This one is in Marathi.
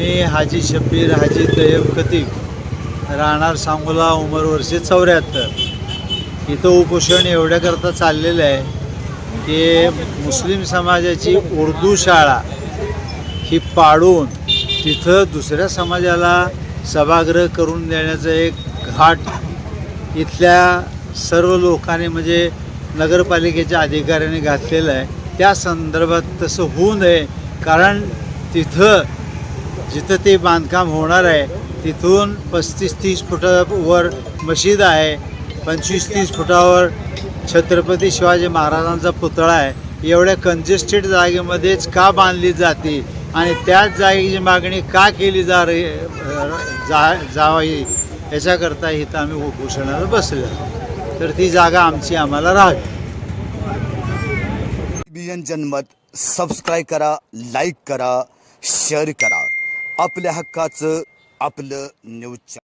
मी हाजी शब्बीर हाजी तय्यब खतीब राहणार सांगोला उमर वर्षे चौऱ्याहत्तर. इथं उपोषण एवढ्याकरता चाललेलं आहे की मुस्लिम समाजाची उर्दू शाळा ही पाडून तिथं दुसऱ्या समाजाला सभागृह करून देण्याचं एक घाट इथल्या सर्व लोकांनी म्हणजे नगरपालिकेच्या अधिकाऱ्यांनी घातलेलं आहे. त्या संदर्भात तसं होऊ नये कारण तिथं जिथं ते बांधकाम होणार आहे तिथून पस्तीस तीस फुटावर मशीद आहे पंचवीस तीस फुटावर छत्रपती शिवाजी महाराजांचा पुतळा आहे. एवढ्या कंजेस्टेड जागेमध्येच का बांधली जाते आणि त्याच जागेची मागणी का केली जा रही जा जावी याच्याकरता इथं आम्ही उपोषणाला बसलो. तर ती जागा आमची आम्हाला राहावी. बीएन जनमत सबस्क्राईब करा लाईक करा शेअर करा. आपल्या हक्काचं आपलं न्यूज